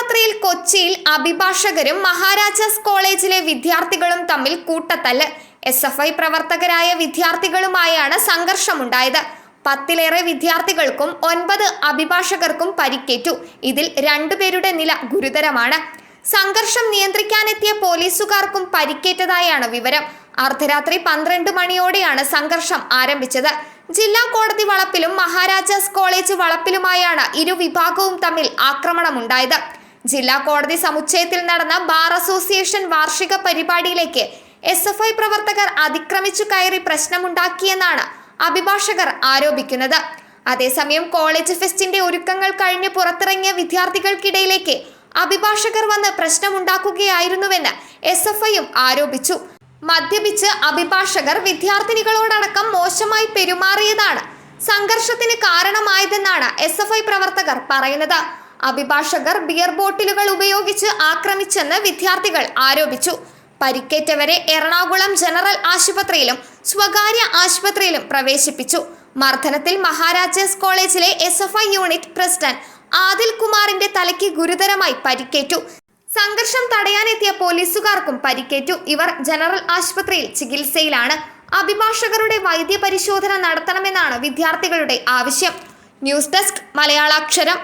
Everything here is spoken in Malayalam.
അർദ്ധരാത്രിയിൽ കൊച്ചിയിൽ അഭിഭാഷകരും മഹാരാജാസ് കോളേജിലെ വിദ്യാർത്ഥികളും തമ്മിൽ കൂട്ടത്തല്ല്. എസ് എഫ് ഐ പ്രവർത്തകരായ വിദ്യാർത്ഥികളുമായാണ് സംഘർഷമുണ്ടായത്. പത്തിലേറെ വിദ്യാർത്ഥികൾക്കും ഒൻപത് അഭിഭാഷകർക്കും പരിക്കേറ്റു. ഇതിൽ രണ്ടുപേരുടെ നില ഗുരുതരമാണ്. സംഘർഷം നിയന്ത്രിക്കാനെത്തിയ പോലീസുകാർക്കും പരിക്കേറ്റതായാണ് വിവരം. അർദ്ധരാത്രി പന്ത്രണ്ട് മണിയോടെയാണ് സംഘർഷം ആരംഭിച്ചത്. ജില്ലാ കോടതി വളപ്പിലും മഹാരാജാസ് കോളേജ് വളപ്പിലുമായാണ് ഇരു വിഭാഗവും തമ്മിൽ ആക്രമണമുണ്ടായത്. ജില്ലാ കോടതി സമുച്ചയത്തിൽ നടന്ന ബാർ അസോസിയേഷൻ വാർഷിക പരിപാടിയിലേക്ക് എസ് എഫ് ഐ പ്രവർത്തകർ അതിക്രമിച്ചു കയറി പ്രശ്നമുണ്ടാക്കിയെന്നാണ് അഭിഭാഷകർ ആരോപിക്കുന്നത്. അതേസമയം കോളേജ് ഫെസ്റ്റിന്റെ ഒരുക്കങ്ങൾ കഴിഞ്ഞ് പുറത്തിറങ്ങിയ വിദ്യാർത്ഥികൾക്കിടയിലേക്ക് അഭിഭാഷകർ വന്ന് പ്രശ്നമുണ്ടാക്കുകയായിരുന്നുവെന്ന് എസ് എഫ് ഐയും ആരോപിച്ചു. മദ്യപിച്ച് അഭിഭാഷകർ വിദ്യാർത്ഥിനികളോടടക്കം മോശമായി പെരുമാറിയതാണ് സംഘർഷത്തിന് കാരണമായതെന്നാണ് എസ് എഫ് ഐ പ്രവർത്തകർ പറയുന്നത്. അഭിഭാഷകർ ബിയർ ബോട്ടിലുകൾ ഉപയോഗിച്ച് ആക്രമിച്ചെന്ന് വിദ്യാർത്ഥികൾ ആരോപിച്ചു. പരിക്കേറ്റവരെ എറണാകുളം ജനറൽ ആശുപത്രിയിലും സ്വകാര്യ ആശുപത്രിയിലും പ്രവേശിപ്പിച്ചു. മർദ്ദനത്തിൽ മഹാരാജാസ് കോളേജിലെ S F I unit president Adil കുമാറിന്റെ തലയ്ക്ക് ഗുരുതരമായി പരിക്കേറ്റു. സംഘർഷം തടയാനെത്തിയ പോലീസുകാർക്കും പരിക്കേറ്റു. ഇവർ ജനറൽ ആശുപത്രിയിൽ ചികിത്സയിലാണ്. അഭിഭാഷകരുടെ വൈദ്യപരിശോധന നടത്തണമെന്നാണ് വിദ്യാർത്ഥികളുടെ ആവശ്യം. News desk മലയാളാക്ഷരം